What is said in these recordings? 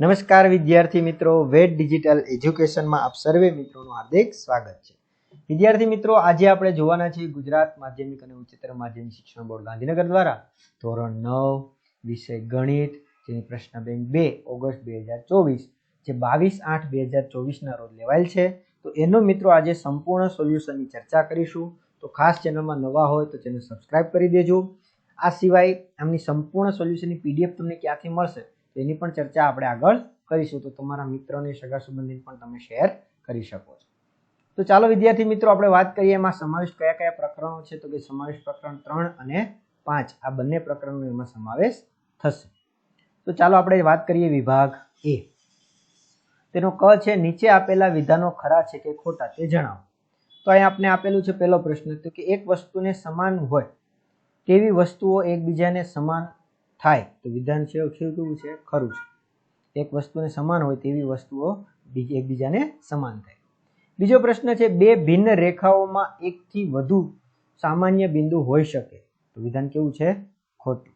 નમસ્કાર વિદ્યાર્થી મિત્રો, વેદ ડિજિટલ એજ્યુકેશનમાં આપ સર્વે મિત્રોનું હાર્દિક સ્વાગત છે. વિદ્યાર્થી મિત્રો, આજે આપણે જોવાના છીએ ગુજરાત માધ્યમિક અને ઉચ્ચતર માધ્યમિક શિક્ષણ બોર્ડ ગાંધીનગર દ્વારા ધોરણ નવ, વિષય ગણિત, જેની પ્રશ્ન બેંક બે, ઓગસ્ટ બે હજાર ચોવીસ, જે બાવીસ આઠ બે હજાર ચોવીસના રોજ લેવાયેલ છે. તો એનો મિત્રો, આજે સંપૂર્ણ સોલ્યુશનની ચર્ચા કરીશું. તો ખાસ ચેનલમાં નવા હોય તો ચેનલ સબસ્ક્રાઇબ કરી દેજો. આ સિવાય, આમની સંપૂર્ણ સોલ્યુશનની પીડીએફ તમને ક્યાંથી મળશે? તેની પણ ચર્ચા આપણે આગળ કરીશું. તો તમારા મિત્રોને, સગા સંબંધી પણ તમે શેર કરી શકો છો. તો ચાલો વિદ્યાર્થી મિત્રો, આપણે વાત કરીએ એમાં સમાવિષ્ટ કયા કયા પ્રકરણો છે? તો કે સમાવિષ્ટ પ્રકરણ ત્રણ અને પાંચ, આ બંને પ્રકરણનો એમાં સમાવેશ થશે. તો ચાલો આપણે વાત કરીએ વિભાગ એ. તેનો ક છે, નીચે આપેલા વિધાનો ખરા છે કે ખોટા તે જણાવો. તો અહીં આપણે આપેલું છે પહેલો પ્રશ્ન, તો કે એક વસ્તુને સમાન હોય, તેવી વસ્તુઓ એકબીજાને સમાન થાય. તો વિધાન છે કેવું છે? ખરું છે. એક વસ્તુને સમાન હોય તેવી વસ્તુઓ બીજી, એકબીજાને સમાન થાય. બીજો પ્રશ્ન છે, બે ભિન્ન રેખાઓમાં એકથી વધુ સામાન્ય બિંદુ હોઈ શકે. તો વિધાન કેવું છે? ખોટું.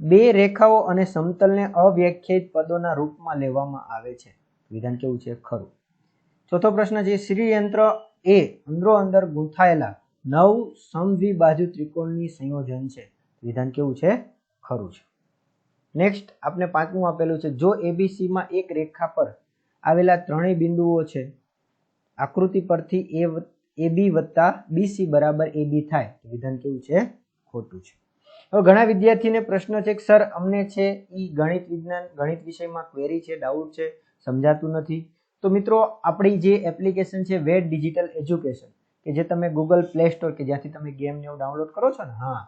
બે રેખાઓ અને સમતલને અવ્યાખ્યાયિત પદોના રૂપમાં લેવામાં આવે છે. વિધાન કેવું છે? ખરું. ચોથો પ્રશ્ન છે, શ્રીયંત્ર એ અંદરો અંદર ગૂંથાયેલા નવ સમદ્વિબાજુ ત્રિકોણની સંયોજન છે. વિધાન કેવું છે? ખરું છે. નેક્સ્ટ આપણે પાંચમું આપેલું છે, જો એબીસીમાં એક રેખા પર આવેલા ત્રણેય બિંદુઓ છે, આકૃતિ પરથી એ એ બી વત્તા બીસી બરાબર એ બી થાય વિધાન કેવું છે? ખોટું છે. હવે ઘણા વિદ્યાર્થીને પ્રશ્ન છે કે, સર, અમને છે એ ગણિત વિજ્ઞાન, ગણિત વિષયમાં ક્વેરી છે ડાઉટ છે, સમજાતું નથી. તો મિત્રો, આપણી જે એપ્લિકેશન છે વેડ ડિજિટલ એજ્યુકેશન કે જે તમે ગૂગલ પ્લે સ્ટોર કે જ્યાંથી તમે ગેમ ને એવું ડાઉનલોડ કરો છો ને, હા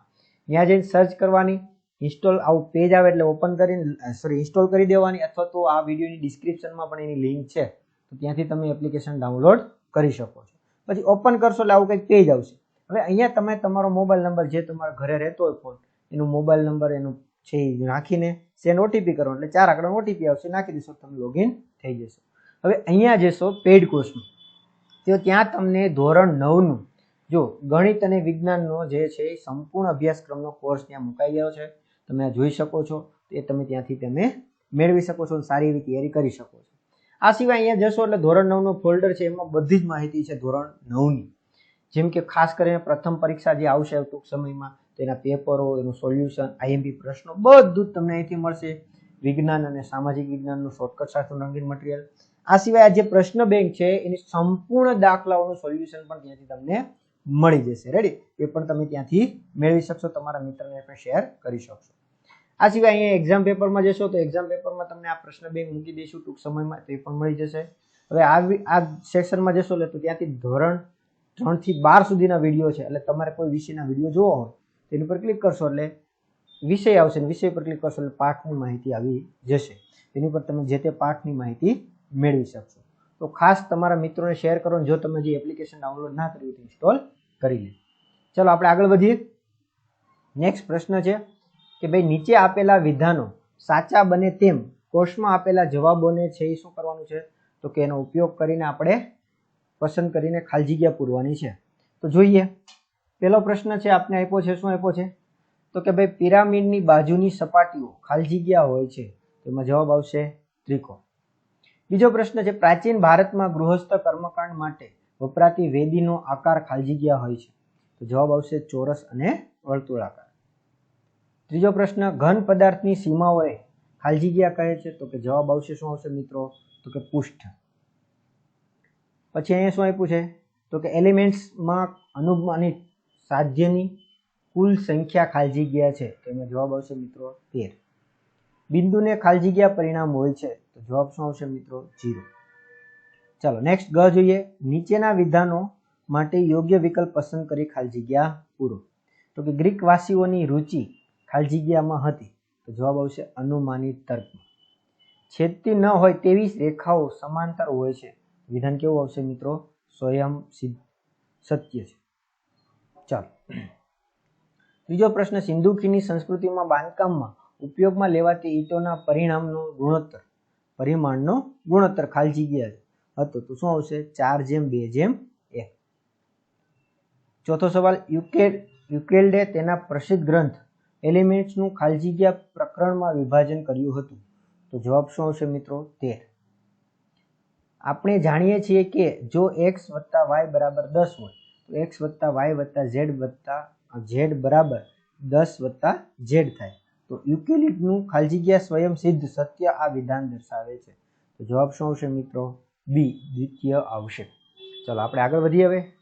ત્યાં જઈને સર્ચ કરવાની ઇન્સ્ટોલ આવું પેજ આવે એટલે ઓપન કરીને સોરી ઇન્સ્ટોલ કરી દેવાની અથવા તો આ વિડીયોની ડિસ્ક્રિપ્શનમાં પણ એની લિંક છે. તો ત્યાંથી તમે એપ્લિકેશન ડાઉનલોડ કરી શકો છો. પછી ઓપન કરશો એટલે આવું કંઈક પેજ આવશે. હવે અહીંયા તમે તમારો મોબાઈલ નંબર જે તમારા ઘરે રહેતો હોય ફોન એનું મોબાઈલ નંબર એનું છે એ નાખીને સેન્ડ ઓટીપી કરો. એટલે ચાર આંકડાનો ઓટીપી આવશે, નાખી દેશો, તમે લોગિન થઈ જશો. હવે અહીંયા જશો પેઇડ કોર્સમાં તો ત્યાં તમને ધોરણ નવનું જો ગણિત અને વિજ્ઞાનનો જે છે સંપૂર્ણ અભ્યાસક્રમનો કોર્સ ત્યાં મુકાઈ ગયો છે. તમે જોઈ શકો છો. એ તમે ત્યાંથી તમે મેળવી શકો છો અને સારી એવી તૈયારી કરી શકો છો. આ સિવાય અહીંયા જશો એટલે ધોરણ નવનું ફોલ્ડર છે, એમાં બધી જ માહિતી છે ધોરણ નવની. જેમ કે ખાસ કરીને પ્રથમ પરીક્ષા જે આવશે ટૂંક સમયમાં, તેના પેપરો, એનું સોલ્યુશન આઈએમપી પ્રશ્નો બધું જ તમને અહીંથી મળશે. વિજ્ઞાન અને સામાજિક વિજ્ઞાનનું શોર્ટકટ સાથે રંગીન મટીરિયલ આ સિવાય આ જે પ્રશ્ન બેંક છે, એની સંપૂર્ણ દાખલાઓનું સોલ્યુશન પણ ત્યાંથી તમને મળી જશે. રેડી એ પણ તમે ત્યાંથી મેળવી શકશો, તમારા મિત્રને પણ શેર કરી શકશો. આ સિવાય અહીંયા એક્ઝામ પેપરમાં જશો તો એક્ઝામ પેપરમાં તમને આ પ્રશ્ન બેંક મૂકી દઈશું, ટૂંક સમયમાં તે પણ મળી જશે. હવે આ આ સેક્શનમાં જશો એટલે તો ત્યાંથી ધોરણ ત્રણથી બાર સુધીના વીડિયો છે. એટલે તમારે કોઈ વિષયના વીડિયો જોવો હોય, તેની પર ક્લિક કરશો એટલે વિષય આવશે ને વિષય પર ક્લિક કરશો એટલે પાઠની માહિતી આવી જશે. તેની પર તમે જે તે પાઠની માહિતી મેળવી શકશો. તો ખાસ તમારા મિત્રોને શેર કરો જો તમે જે એપ્લિકેશન ડાઉનલોડ ના કરી ઇન્સ્ટોલ કરી લે ચલો, આપણે આગળ વધીએ. નેક્સ્ટ પ્રશ્ન છે કે ભાઈ, નીચે આપેલા વિધાનો સાચા બને તેમ કોર્સમાં આપેલા જવાબોને છે એ શું કરવાનું છે? તો કે એનો ઉપયોગ કરીને આપણે પસંદ કરીને ખાલી જગ્યા પૂરવાની છે. તો જોઈએ. પહેલો પ્રશ્ન છે, આપને આપ્યો છે, શું આપ્યો છે? તો કે ભાઈ, પિરામિડની બાજુની સપાટીઓ ખાલી જગ્યા હોય છે, તેમાં જવાબ આવશે ત્રિકોણ. બીજો પ્રશ્ન છે, પ્રાચીન ભારતમાં ગૃહસ્થ કર્મકાંડ માટે વપરાતી વેદીનો આકાર ખાલી જગ્યા હોય છે. તો જવાબ આવશે ચોરસ અને વર્તુળાકાર. ત્રીજો પ્રશ્ન, ઘન પદાર્થની સીમાઓએ ખાલી જગ્યા કહે છે, તો કે જવાબ આવશે શું આવશે મિત્રો? તો કે પુષ્ઠ. પછી અહીંયા શું આપ્યું છે? તો કે એલિમેન્ટ્સમાં અનુમાનિત સાધ્યની કુલ સંખ્યા ખાલી જગ્યા છે. તો એમાં જવાબ આવશે મિત્રો તેર. બિંદુને ખાલી જગ્યા પરિણામ હોય છે. તો જવાબ શું આવશે મિત્રો? જીરો. ચાલો નેક્સ્ટ ગ જોઈએ. નીચેના વિધાનો માટે યોગ્ય વિકલ્પ પસંદ કરી ખાલી જગ્યા પૂરો. તો કે ગ્રીક વાસીઓની રુચિ ખાલી જગ્યામાં હતી. તો જવાબ આવશે અનુમાનિત તર્કમાં છેદતી ન હોય તેવી રેખાઓ સમાંતર હોય છે. વિધાન કેવું આવશે મિત્રો? સ્વયં સિદ્ધ, સત્ય છે. ચાલો. ત્રીજો પ્રશ્ન, સિંધુ ખીણની સંસ્કૃતિમાં બાંધકામમાં ઉપયોગમાં લેવાતી ઈંટોના પરિણામનો ગુણોત્તર, પરિમાણનો ગુણોત્તર ખાલી જગ્યા હતો. તો શું આવશે? ચાર જેમ, બે જેમ, એક. ચોથો સવાલ, યુકેલ, યુકેલ્ડે તેના પ્રસિદ્ધ ગ્રંથ એલિમેન્ટ્સનું ખાલી પ્રકરણમાં વિભાજન કર્યું હતું. તો જવાબ શું આવશે મિત્રો? તેર. આપણે જાણીએ છીએ કે જો એક્સ વત્તા વાય બરાબર દસ હોય, તો એક્સ વત્તા વાય વત્તા ઝેડ વત્તા ઝેડ બરાબર દસ વત્તા ઝેડ થાય. તો યુકેલિડનું ખાલી જગ્યા સ્વયં સિદ્ધ સત્ય આ વિધાન દર્શાવે છે. તો જવાબ શું આવશે મિત્રો? બી દ્વિતીય આવશે ચલો, આપણે આગળ વધીએ હવે.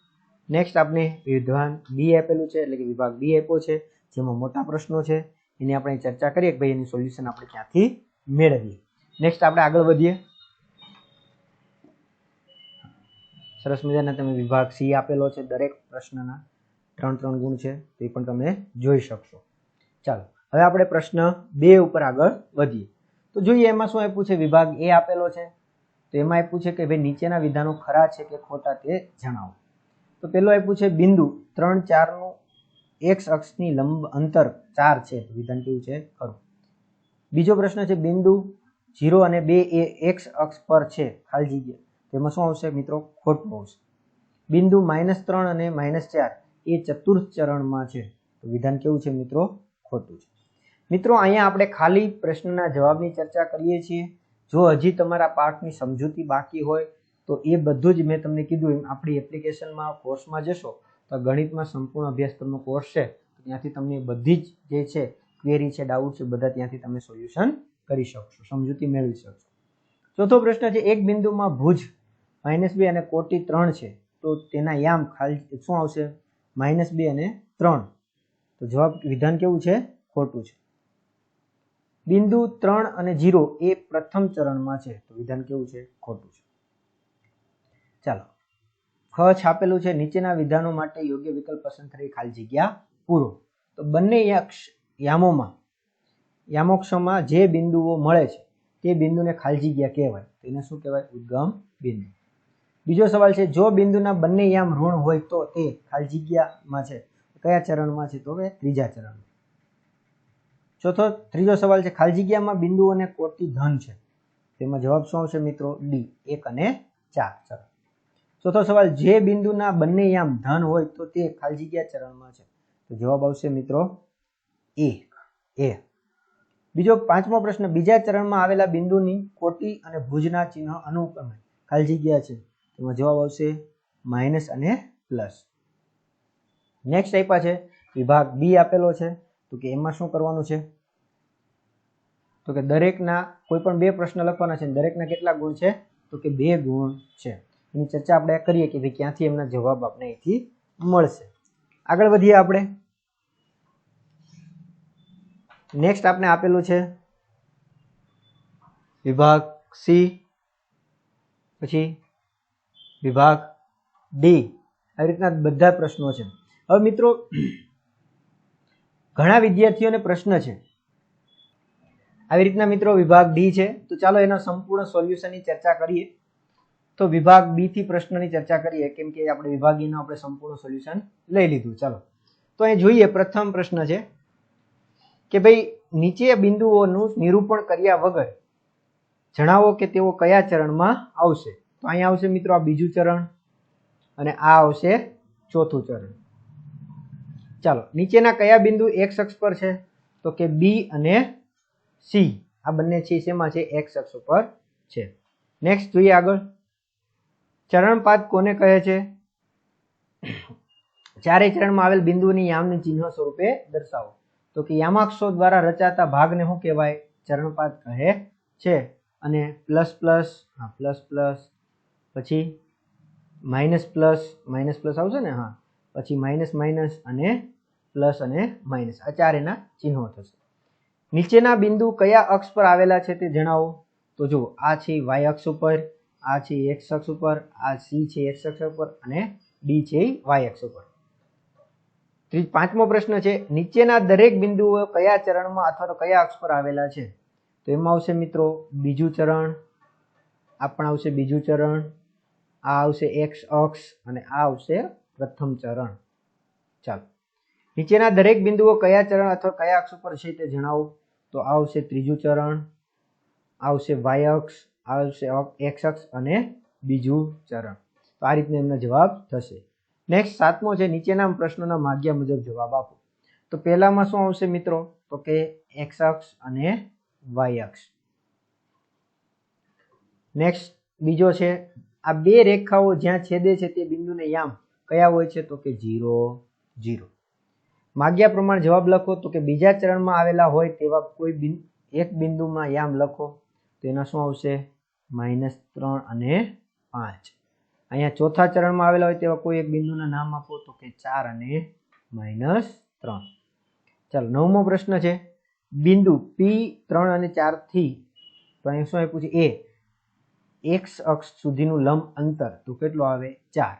નેક્સ્ટ આપણે વિધાન બી આપેલું છે, એટલે કે વિભાગ બી આપ્યો છે, જેમાં મોટા પ્રશ્નો છે. એની આપણે ચર્ચા કરીએ કે ભાઈ એનું સોલ્યુશન આપણે ક્યાંથી મેળવીએ. નેક્સ્ટ આપણે આગળ વધીએ. સરસ મજાના તમે વિભાગ સી આપેલો છે, દરેક પ્રશ્નના ત્રણ ત્રણ ગુણ છે, તે પણ તમે જોઈ શકશો. ચાલો, હવે આપણે પ્રશ્ન બે ઉપર આગળ વધીએ. તો જોઈએ એમાં શું આપ્યું છે, વિભાગ એ આપેલો છે. તો એમાં આપ્યું છે કે ભાઈ નીચેના વિધાનો ખરા છે કે ખોટા તે જણાવો. તો પેલો આપ્યું છે બિંદુ ત્રણ ચારનું એક્સ અક્ષની લંબ અંતર ચાર છે. વિધાન કેવું છે? ખરું. બીજો પ્રશ્ન છે, બિંદુ જીરો અને બે એ એક્સ અક્ષ પર છે, ખાલી જગ્યા. તેમાં શું આવશે મિત્રો? ખોટું આવશે. બિંદુ માઇનસ ત્રણ અને માઇનસ ચાર એ ચતુર્થ ચરણમાં છે. તો વિધાન કેવું છે મિત્રો? ખોટું છે. મિત્રો, અહીંયા આપણે ખાલી પ્રશ્નના જવાબની ચર્ચા કરીએ છીએ. જો હજી તમારા પાઠની સમજૂતી બાકી હોય, તો એ બધું જ મેં તમને કીધું આપણી એપ્લિકેશનમાં, કોર્સમાં જશો, તો ગણિતમાં સંપૂર્ણ અભ્યાસક્રમનો કોર્સ છે ત્યાંથી તમને બધી જ જે છે ક્વેરી છે ડાઉટ છે, બધા ત્યાંથી તમે સોલ્યુશન કરી શકશો, સમજૂતી મેળવી શકશો. ચોથો પ્રશ્ન છે, એક બિંદુમાં ભુજ માઇનસ બે અને કોટી ત્રણ છે, તો તેના યામ ખાલી શું આવશે? માઇનસ બે અને ત્રણ. તો જવાબ વિધાન કેવું છે? ખોટું છે. બિંદુ ત્રણ અને જીરો એ પ્રથમ ચરણમાં છે. તો વિધાન કેવું છે? ખોટું છે. ચાલો. ખ છાપેલું છે. નીચેના વિધાનો માટે યોગ્ય વિકલ્પ પસંદ કરી ખાલી જગ્યા પૂરો. તો બંને યામોમાં, યામોક્ષમાં જે બિંદુઓ મળે છે, તે બિંદુને ખાલી જગ્યા કહેવાય. તો એને શું કહેવાય? ઉદ્ગમ બિંદુ. બીજો સવાલ છે, જો બિંદુના બંને યામ ઋણ હોય તો તે ખાલી જગ્યામાં છે. કયા ચરણમાં છે? તો હવે ત્રીજા ચરણમાં. ચોથો, ત્રીજો સવાલ છે, ખાલી જગ્યામાં બિંદુ અને કોટી ધન છે? તેમાં જવાબ શું આવશે મિત્રો? ડી, એક અને ચાર. ચરણ ચોથો સવાલ, જે બિંદુના બંને યામ ધન હોય તો તે ખાલી જગ્યા ચરણમાં છે? તો જવાબ આવશે મિત્રો એ એ. બીજો પાંચમો પ્રશ્ન, બીજા ચરણમાં આવેલા બિંદુની કોટી અને ભુજના ચિહ્ન અનુક્રમે ખાલી જગ્યા છે? તેમાં જવાબ આવશે માઇનસ અને પ્લસ. નેક્સ્ટ આપ્યા છે, વિભાગ બી આપેલો છે. તો કે એમાં શું કરવાનું છે? તો કે દરેકના કોઈ પણ બે પ્રશ્ન લખવાના છે દરેકના કેટલા ગુણ છે? તો કે બે ગુણ છે. એની ચર્ચા આપણે કરીએ કે ભાઈ ક્યાંથી એમના જવાબ આપણે અહીંથી મળશે. આગળ વધીએ આપણે. નેક્સ્ટ આપણે આપેલું છે વિભાગ સી, પછી વિભાગ ડી. આવી રીતના બધા પ્રશ્નો છે. હવે મિત્રો ઘણા વિદ્યાર્થીઓને પ્રશ્ન છે. આવી રીતના મિત્રો, વિભાગ ડી છે. તો ચાલો એના સંપૂર્ણ સોલ્યુશનની ચર્ચા કરીએ. તો વિભાગ બી થી પ્રશ્નની ચર્ચા કરીએ, કેમ કે આપણે વિભાગ નો આપણે સંપૂર્ણ સોલ્યુશન લઈ લીધું. ચાલો. તો અહીં જોઈએ, પ્રથમ પ્રશ્ન છે કે ભાઈ નીચે બિંદુઓનું નિરૂપણ કર્યા વગર જણાવો કે તેઓ કયા ચરણમાં આવશે. તો અહીંયા આવશે મિત્રો આ બીજું ચરણ અને આ આવશે ચોથું ચરણ. ચાલો, નીચેના કયા બિંદુ એક્સ અક્ષ પર છે? તો કે બી અને સી આ બંને છે, શેમાં છે? એક્સ અક્ષ ઉપર છે. નેક્સ્ટ જોઈએ આગળ. ચરણપાત કોને કહે છે? ચારે ચરણમાં આવેલ બિંદુની યામની ચિહ્ન સ્વરૂપે દર્શાવો. તો કે યામાક્ષો દ્વારા રચાતા ભાગને શું કહેવાય? ચરણપાત કહે છે. અને પ્લસ પ્લસ, હા, પ્લસ પ્લસ, પછી માઇનસ પ્લસ માઇનસ પ્લસ આવશે ને? હા. પછી માઇનસ માઇનસ અને પ્લસ અને માઇનસ. આ ચાર એના ચિહ્નો થશે. નીચેના બિંદુ કયા અક્ષ પર આવેલા છે તે જણાવો. તો જુઓ, આ છે વાય અક્ષ ઉપર, આ છે એક્સ અક્ષ ઉપર, આ સી છે એક્સ અક્ષ ઉપર અને ડી છે વાય અક્ષ ઉપર. પાંચમો પ્રશ્ન છે, નીચેના દરેક બિંદુઓ કયા ચરણમાં અથવા તો કયા અક્ષ પર આવેલા છે? તો એમાં આવશે મિત્રો બીજું ચરણ આ પણ આવશે બીજું ચરણ, આ આવશે એક્સ અક્ષ અને આ આવશે પ્રથમ ચરણ. ચાલો. નીચેના દરેક બિંદુઓ કયા ચરણ અથવા કયા અક્ષ ઉપર છે તે જણાવો. તો આવશે ત્રીજું ચરણ, આવશે વાય અક્ષ, આવશે એક્સ અક્ષ અને બીજું ચરણ. તો આ રીતના એમનો જવાબ થશે. નેક્સ્ટ સાતમો છે, નીચેના પ્રશ્નોના માગ્યા મુજબ જવાબ આપો. તો પહેલામાં શું આવશે મિત્રો? તો કે એક્સ અક્ષ અને વાય અક્ષ. નેક્સ્ટ બીજો છે, આ બે રેખાઓ જ્યાં છેદે છે તે બિંદુને યામ કયા હોય છે? તો કે ઝીરો ઝીરો. માગ્યા પ્રમાણે જવાબ લખો. તો કે બીજા ચરણમાં આવેલા હોય તેવા કોઈ બિન, એક બિંદુમાં યામ લખો. તો એના શું આવશે? માઇનસ ત્રણ અને પાંચ. અહીંયા ચોથા ચરણમાં આવેલા હોય તેવા કોઈ એક બિંદુના નામ આપો. તો કે ચાર અને માઇનસ ત્રણ. ચાલો, નવમો પ્રશ્ન છે. બિંદુ પી ત્રણ અને ચારથી તો અહીંયા શું આપ્યું છે? એ એક્સ અક્ષ સુધીનું લંબ અંતર. તો કેટલું આવે? ચાર.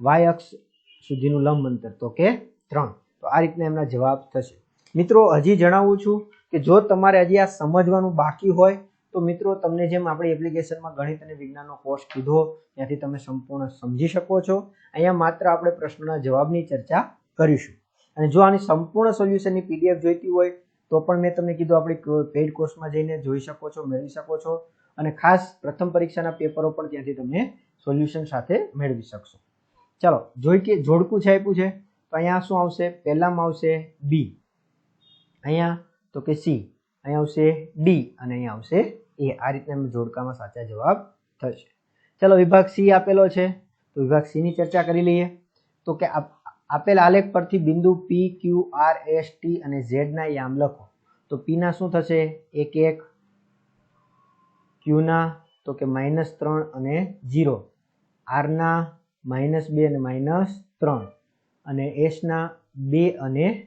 વાય અક્ષ સુધીનું લંબ અંતર. તો કે ત્રણ. તો આ રીતના એમના જવાબ થશે. મિત્રો, હજી જણાવું છું કે જો તમારે હજી આ સમજવાનું બાકી હોય, તો મિત્રો, તમને જેમ આપણી એપ્લિકેશનમાં ગણિત અને વિજ્ઞાનનો કોર્સ કીધો, ત્યાંથી તમે સંપૂર્ણ સમજી શકો છો. અહીંયા માત્ર આપણે પ્રશ્નના જવાબની ચર્ચા કરીશું. અને જો આની સંપૂર્ણ સોલ્યુશનની પીડીએફ જોઈતી હોય, તો પણ મેં તમને કીધું આપણી પેઇડ કોર્સમાં જઈને જોઈ શકો છો, મેળવી શકો છો. અને ખાસ પ્રથમ પરીક્ષાના પેપરો પણ ત્યાંથી તમે સોલ્યુશન સાથે મેળવી શકશો. ચાલો, જોઈ કે જોડકું છે આપ્યું છે? તો અહીંયા શું આવશે? પહેલામાં આવશે બી અહીંયા તો કે સી અહીંયા આવશે ડી અને અહીંયા આવશે એ આ એમ જોડકામાં સાચા જવાબ થશે. ચલો વિભાગ સી આપેલો છે. તો વિભાગ સી ની ચર્ચા કરી લઈએ. તો કે આપેલ આલેખ પરથી બિંદુ P Q R S T અને ઝેડ ના યામ લખો. તો પી ના શું થશે? એક એક. ક્યુના તો કે માઇનસ ત્રણ અને ઝીરો. આરના માઇનસ બે અને માઇનસ ત્રણ. અને એસના બે અને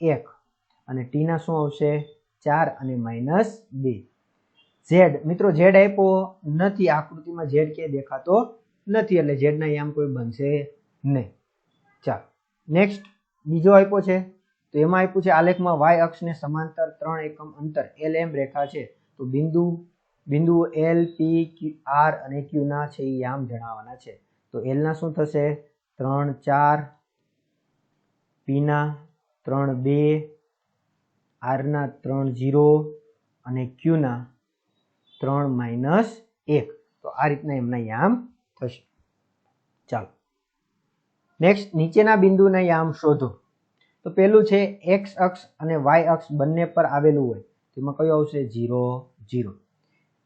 એક. અને ટીના શું આવશે? ચાર અને માઇનસ બે. ઝેડ. મિત્રો, ઝેડ આપ્યો નથી. આકૃતિમાં ઝેડ ક્યાંય દેખાતો નથી. એટલે ઝેડના યામ કોઈ બનશે નહીં. ચાલો. નેક્સ્ટ બીજો આપ્યો છે. તો એમાં આપ્યું છે આલેખમાં વાય અક્ષને સમાંતર ત્રણ એકમ અંતર એલ એમ રેખા છે. તો બિંદુ બિંદુ એલ પી ક્યુ આર અને ક્યુના છે એ યામ જણાવવાના છે. તો એલના શું થશે? ત્રણ, ચાર પીના ત્રણ બે, આરના ત્રણ ઝીરો અને ક્યુના ત્રણ માઇનસ એક. તો આ રીતના એમના યામ થશે. ચાલો. નેક્સ્ટ, નીચેના બિંદુના યામ શોધો. તો પેલું છે એક્સ અક્ષ અને વાય અક્ષ બંને પર આવેલું હોય. તેમાં કયું આવશે? ઝીરો ઝીરો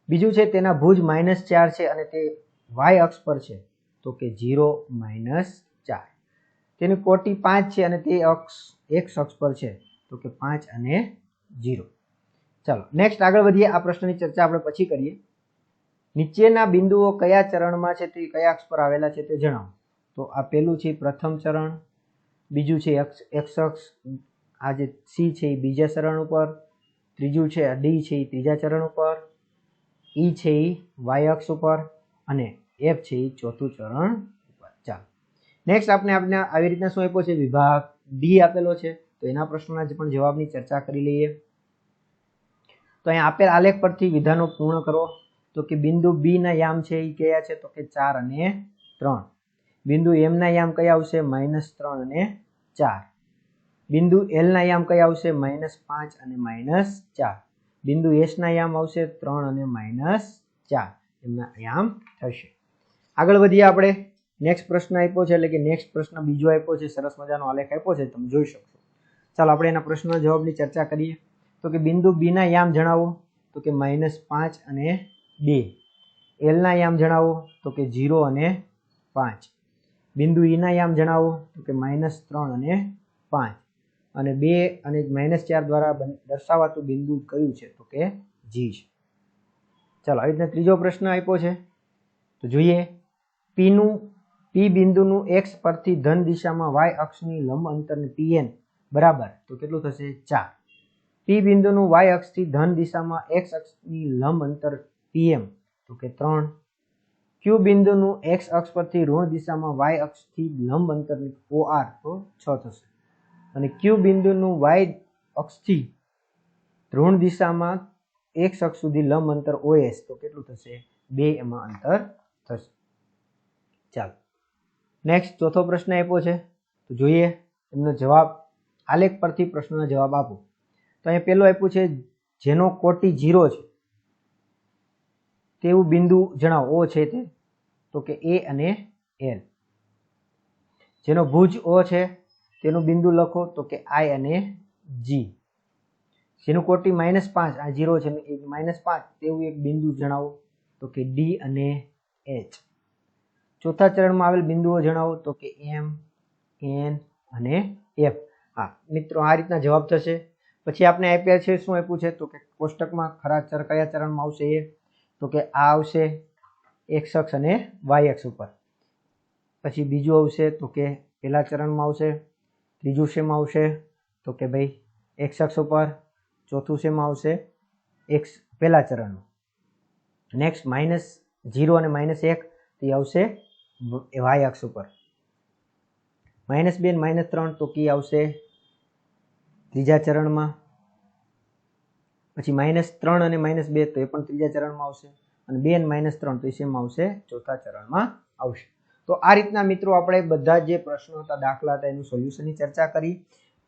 બીજું છે તેના ભુજ માઇનસ ચાર છે અને તે વાય અક્ષ પર છે. તો કે ઝીરો માઇનસ ચાર. તેની કોટી પાંચ છે અને તે અક્ષ એક્સ અક્ષ પર છે. તો કે પાંચ અને ઝીરો. ચાલો નેક્સ્ટ આગળ વધીએ આ પ્રશ્નની ચર્ચા આપણે પછી કરીએ. નીચેના બિંદુઓ કયા ચરણમાં છે તે કયા અક્ષ પર આવેલા છે તે જણાવો. તો આ પેલું છે પ્રથમ ચરણ, બીજું છે એક્સ એક્સ અક્ષ, આ જે સી છે એ બીજા ચરણ ઉપર, ત્રીજું છે ડી છે એ ત્રીજા ચરણ ઉપર, ઈ છે એ વાય અક્ષ ઉપર, અને એફ છે એ ચોથું ચરણ ઉપર. ચાલો. નેક્સ્ટ આપણે આપણે આવી રીતના શું આપ્યો છે? વિભાગ ડી આપેલો છે. તો એના પ્રશ્નોના પણ જવાબની ચર્ચા કરી લઈએ. તો અહીંયા આપેલ આલેખ પરથી વિધાનો પૂર્ણ કરો. તો કે બિંદુ બી ના યામ છે એ કયા છે? તો કે ચાર અને ત્રણ. બિંદુ એમ ના યામ કયા આવશે? માઇનસ ત્રણ અને ચાર. બિંદુ એલ ના યામ કયા આવશે? માઇનસ પાંચ અને માઇનસ ચાર. બિંદુ એસ ના યામ આવશે ત્રણ અને માઇનસ ચાર. એમના યામ થશે. આગળ વધીએ આપણે. નેક્સ્ટ પ્રશ્ન આપ્યો છે, એટલે કે નેક્સ્ટ પ્રશ્ન બીજો આપ્યો છે, સરસ મજાનો આલેખ આપ્યો છે, તમે જોઈ શકશો. ચાલો આપણે એના પ્રશ્ન જવાબની ચર્ચા કરીએ. તો કે બિંદુ બીના યામ જણાવો. તો કે માઇનસ પાંચ અને બે. એલના યામ જણાવો. તો કે જીરો અને પાંચ. બિંદુ ઈના યામ જણાવો. તો કે માઇનસ ત્રણ અને પાંચ. અને બે અને માઇનસ ચાર દ્વારા દર્શાવાતું બિંદુ કયું છે? તો કે જી છે. ચાલો, આવી રીતના ત્રીજો પ્રશ્ન આપ્યો છે. તો જોઈએ. પીનું પી બિંદુનું એક્સ પરથી ધન દિશામાં વાય અક્ષની લંબ અંતરને પીએન બરાબર? તો કેટલું થશે? ચાર. પી બિંદુનું વાય અક્ષથી ધન દિશામાં એક્સ અક્ષની લંબ અંતર પીએમ તો કે ત્રણ. ક્યુ બિંદુનું એક્સ અક્ષ પરથી ઋણ દિશામાં વાય અક્ષથી લંબ અંતર ઓ તો છ થશે. અને ક્યુ બિંદુનું વાય અક્ષથી ઋણ દિશામાં એક્સ અક્ષ સુધી લંબ અંતર ઓએસ તો કેટલું થશે? બે એમાં અંતર થશે. ચાલો. નેક્સ્ટ ચોથો પ્રશ્ન આપ્યો છે. તો જોઈએ એમનો જવાબ. આલેખ પરથી પ્રશ્નનો જવાબ આપો. તો અહીંયા પહેલો આપ્યું છે, જેનો કોટી જીરો છે, તેવું બિંદુ જણાવો. ઓ છે તે. તો કે એ અને એલ જેનો ભુજ ઓ છે, તેનું બિંદુ લખો. તો કે આઈ અને જી. જેનું કોટી માઇનસ પાંચ, આ જીરો છે માઇનસ પાંચ, તેવું એક બિંદુ જણાવો. તો કે ડી અને એચ. ચોથા ચરણમાં આવેલ બિંદુઓ જણાવો તો કે એમ, એન અને એફ. હા, મિત્રો, આ રીતના જવાબ થશે. પછી આપણે આપ્યા છે, શું આપ્યું છે? તો કે કોષ્ટકમાં ખરા ચર કયા ચરણમાં આવશે? એ. તો કે આ આવશે એક્સ અક્ષ અને વાય અક્ષ ઉપર. પછી બીજું આવશે તો કે પહેલા ચરણમાં આવશે, ત્રીજું શેમાં આવશે? તો કે ભાઈ એક્સ અક્ષ ઉપર. ચોથું શેમાં આવશે? એક્સ પહેલા ચરણમાં. નેક્સ્ટ માઇનસ જીરો અને માઇનસ એક, તે આવશે વાય અક્ષ ઉપર. માઇનસ બે માઇનસ ત્રણ તો કી આવશે ત્રીજા ચરણમાં. પછી માઇનસ ત્રણ અને માઇનસ બે તો એ પણ ત્રીજા ચરણમાં આવશે અને બે અને માઇનસ ત્રણ તો એ આવશે, ચોથા ચરણમાં આવશે. તો આ રીતના મિત્રો આપણે બધા જે પ્રશ્નો હતા, દાખલા હતા, એનું સોલ્યુશનની ચર્ચા કરી.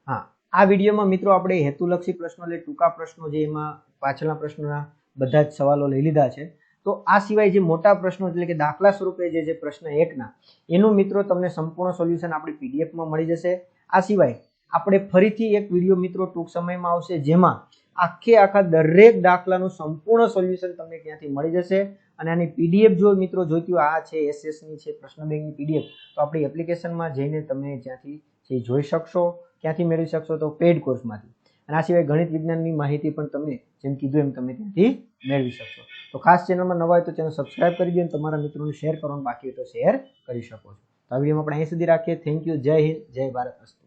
હા, આ વિડીયોમાં મિત્રો આપણે હેતુલક્ષી પ્રશ્નો એટલે ટૂંકા પ્રશ્નો જે એમાં પાછળના પ્રશ્નોના બધા જ સવાલો લઈ લીધા છે. તો આ સિવાય જે મોટા પ્રશ્નો એટલે કે દાખલા સ્વરૂપે જે જે પ્રશ્ન એકના, એનું મિત્રો તમને સંપૂર્ણ સોલ્યુશન આપણી પીડીએફમાં મળી જશે. આ સિવાય આપણે ફરીથી એક વીડિયો મિત્રો ટૂંક સમયમાં આવશે, જેમાં આખે આખા દરેક દાખલાનું સંપૂર્ણ સોલ્યુશન તમને ત્યાંથી મળી જશે. અને આની પીડીએફ જો મિત્રો જોઈતી હોય, આ છે એસએસની છે પ્રશ્ન બેંકની પીડીએફ તો આપણી એપ્લિકેશનમાં જઈને તમે જ્યાંથી જોઈ શકશો ક્યાંથી મેળવી શકશો તો પેડ કોર્સમાંથી અને આ સિવાય ગણિત વિજ્ઞાનની માહિતી પણ તમે જેમ કીધું એમ તમે ત્યાંથી મેળવી શકશો. તો ખાસ ચેનલમાં નવા હોય તો ચેનલ સબસ્ક્રાઇબ કરી દો તમારા મિત્રોને શેર કરવાનું બાકી હોય તો શેર કરી શકો છો. તો આ વિડીયોમાં આપણે અહીં સુધી રાખીએ. થેન્ક યુ જય હિન્દ. જય ભારત અસ્તુ